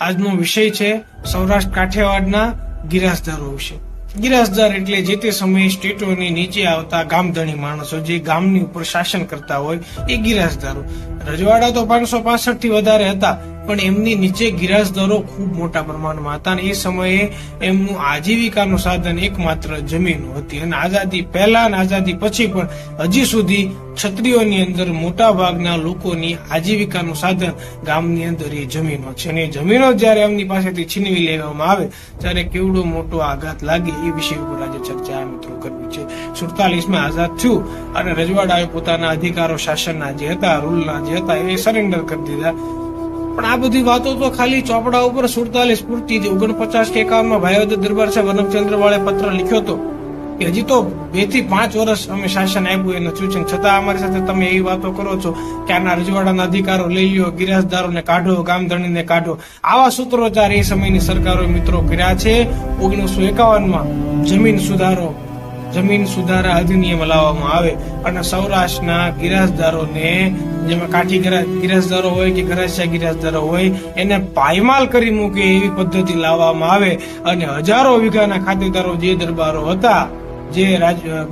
આજનો વિષય છે સૌરાષ્ટ્ર કાઠિયાવાડના ગિરાસદારો વિશે. ગિરાસદાર એટલે જે તે સમયે સ્ટેટોની નીચે આવતા ગામધણી માણસો જે ગામની ઉપર શાસન કરતા હોય એ ગિરાસદારો. રજવાડા તો પાંચસો પાસઠથી વધારે હતા પણ એમની નીચે ગિરાસદારો ખૂબ મોટા પ્રમાણમાં હતા અને એ સમયે એમનું આજીવિકાનું સાધન એકમાત્ર જમીન હતી. અને આઝાદી પહેલા અને આઝાદી પછી પણ હજી સુધી ક્ષત્રિયોની અંદર મોટા ભાગના લોકોની આજીવિકાનું સાધન ગામની અંદર એ જમીનો છે. અને એ જમીનો જ્યારે એમની પાસેથી છીનવી લેવામાં આવે, ત્યારે કેવડો મોટો આઘાત લાગે એ વિષય ઉપર આજે ચર્ચા મિત્રો કરવી છે. સુડતાલીસમાં આઝાદ થયું અને રજવાડાએ પોતાના અધિકારો શાસનના જે હતા, રૂલના જે હતા, એ સરેન્ડર કરી દીધા. પણ આ બધી વાતો તો ખાલી ચોપડા ઉપર સુડતાલીસ પૂરતી હતી ઓગણપચાસ કે એકાવનમાં ભાઈવદર દરબાર સાહેબ વનમચંદ્ર વાળે પત્ર લખ્યો હતો કે હજી તો બેથી પાંચ વર્ષ અમે શાસન આપ્યું એને થયું છે છતાં અમારી સાથે તમે એવી વાતો કરો છો કે આના રજવાડાના અધિકારો લઈ લ્યો ગિરાસદારોને કાઢો, ગામધણીને કાઢો. આવા સૂત્રોચ્ચાર એ સમયની સરકારો મિત્રો કર્યા છે. ઓગણીસો એકાવનમાં જમીન સુધારો જમીન સુધારા અધિનિયમ લાવવામાં આવે અને સૌરાષ્ટ્રના ગિરાસદારોને જેમાં કાઠી ગિરાસદારો હોય કે ગરાસિયા ગિરાસદારો હોય, એને પાયમાલ કરી મૂકે એવી પદ્ધતિ લાવવામાં આવે અને હજારો વીઘાના ખાતેદારો જે દરબારો હતા, જે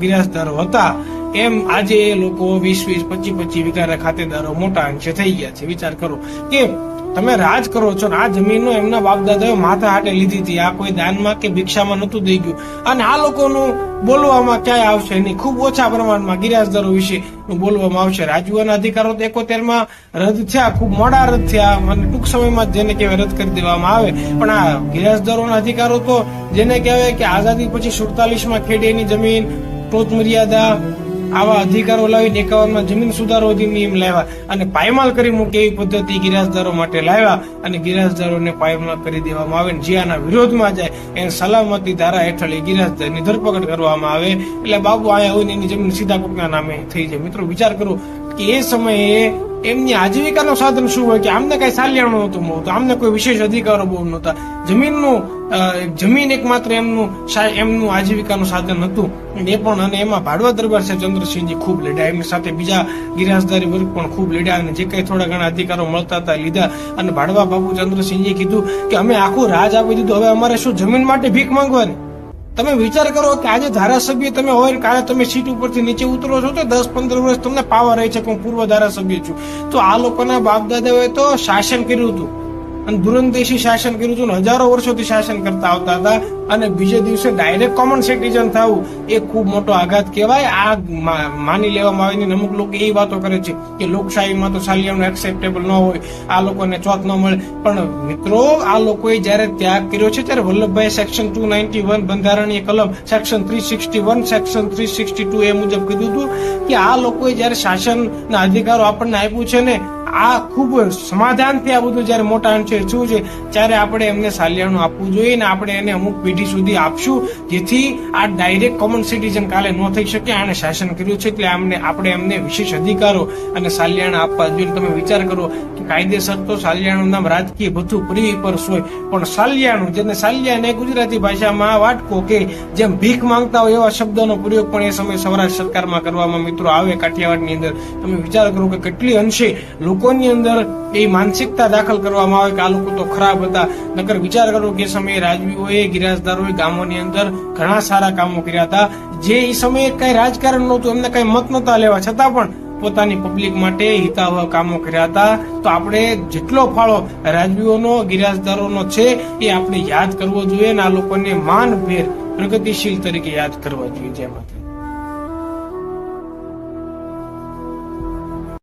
ગિરાસદારો હતા, એમ આજે એ લોકો વીસ વીસ, પચીસ પચીસ વીઘાના ખાતેદારો મોટા અંશે થઈ ગયા છે. વિચાર કરો કે તમે રાજ કરો છો આ જમીનો એમના બાપ દાદાએ માથા હાટે લીધી હતી. આ કોઈ દાનમાં કે ભિક્ષામાં નતું દઈ ગયું. અને આ લોકોનું બોલવામાં ક્યાંય આવશે નહીં. ખૂબ ઓછા પ્રમાણમાં ગિરાજદારો વિશે બોલવામાં આવશે. રાજુઓના અધિકારો તો એકોતેરમાં રદ થયા, ખૂબ મોડા રદ થયા. અને ટૂંક સમયમાં જેને કહેવાય રદ કરી દેવામાં આવે. પણ આ ગિરાજદારોના અધિકારો તો જેને કહેવાય કે આઝાદી પછી સુડતાલીસમાં ખેડેની જમીન ટોચ મર્યાદા આવા અધિકારો લાવીને એકાવનમાં જમીન સુધારો અધિનિયમ લાવ્યા. અને પાયમાલ કરી મૂકે એવી પદ્ધતિ ગિરાજદારો માટે લાવ્યા અને ગિરાજદારોને પાયમાલ કરી દેવામાં આવે જે આના વિરોધમાં જાય, એને સલામતી ધારા હેઠળ એ ગિરાજદારની ધરપકડ કરવામાં આવે. એટલે બાબુ આયા હોય એની જમીન સીધા કોકના નામે થઈ જાય. મિત્રો, વિચાર કરો કે એ સમયે એમની આજીવિકાનું સાધન શું હોય કે આમને કઈ સાલિયાણું નહોતું મળતું, આમને કોઈ વિશેષ અધિકારો બહુ નહોતા. જમીનનું જમીન એકમાત્ર એમનું એમનું આજીવિકાનું સાધન હતું. એ પણ, અને એમાં ભાડવા દરબાર છે ચંદ્રસિંહજી ખૂબ લડ્યા. એમની સાથે બીજા ગિરાસદારી વર્ગ પણ ખૂબ લડ્યા અને જે કઈ થોડા ઘણા અધિકારો મળતા હતા લીધા. અને ભાડવા બાબુ ચંદ્રસિંહજી કીધું કે અમે આખું રાજ આપી દીધું. હવે અમારે શું જમીન માટે ભીખ માંગવાની? તમે વિચાર કરો કે આજે ધારાસભ્ય તમે હોય કાલે તમે સીટ ઉપરથી નીચે ઉતરો છો તો દસ પંદર વર્ષ તમને પાવર રહે છે કે હું પૂર્વ ધારાસભ્ય છું. તો આ લોકોના બાપ દાદાઓએ તો શાસન કર્યું હતું. અને દુરંદેશી શાસન કર્યું હતું હજારો વર્ષોથી શાસન કરતા આવતા હતા અને બીજે દિવસે ડાયરેક્ટ કોમન સિટીઝન થવું એ ખૂબ મોટો આઘાત કહેવાય. આ માની લેવામાં આવે ને અમુક લોકો એ વાતો કરે છે કે લોકશાહીમાં તો સાલિયાનું એક્સેપ્ટેબલ ન હોય, આ લોકોને ચોથ ન મળે. પણ મિત્રો, આ લોકોએ જ્યારે ત્યાગ કર્યો છે ત્યારે Vallabhbhai section two ninety one બંધારણીય કલમ section three sixty one section three sixty two એ મુજબ કીધું હતું કે આ લોકોએ જ્યારે શાસનના અધિકારો આપણને આપ્યું છે ને આ ખૂબ સમાધાનથી આ બધું જ્યારે મોટા અંશે શું છે, ત્યારે આપણે એમને સાલિયાણું આપવું જોઈએ ને આપણે એને અમુક પેઢી સુધી આપશું, જેથી આ ડાયરેક્ટ કોમન સિટીઝન કાલે ન થઈ શકે, આને શાસન કર્યું છે, એટલે આમને, આપણે એમને વિશેષ અધિકારો અને સાલિયાણા આપવા જોઈએ. તમે વિચાર કરો કે કાયદેસર તો સાલિયાણું નામ રાજકીય બધું પૃથ્વી પર હોય, પણ સાલિયાણું જેને સાલિયાને ગુજરાતી ભાષામાં વાટકો કે જેમ ભીખ માંગતા હોય એવા શબ્દોનો પ્રયોગ પણ એ સમયે સૌરાષ્ટ્ર સરકારમાં કરવામાં મિત્રો આવે કાઠિયાવાડની અંદર. તમે વિચાર કરો કે કેટલી અંશે લોકોની અંદર એ માનસિકતા દાખલ કરવામાં આવે કે આ લોકો તો ખરાબ હતા. નકર વિચાર કરો કે સમયે રાજવીઓએ, ગિરાજદારોએ ગામોની અંદર ઘણા સારા કામો કર્યા હતા. જે એ સમયે કઈ રાજકારણ નહોતું, એમને કઈ મત નહોતા લેવા. છતાં પણ પોતાની પબ્લિક માટે હિતાવહ કામો કર્યા હતા. તો આપણે જેટલો ફાળો રાજવીઓનો, ગિરાજદારોનો છે, એ આપણે યાદ કરવો જોઈએ અને આ લોકોને માનભેર પ્રગતિશીલ તરીકે યાદ કરવા જોઈએ. જેમાં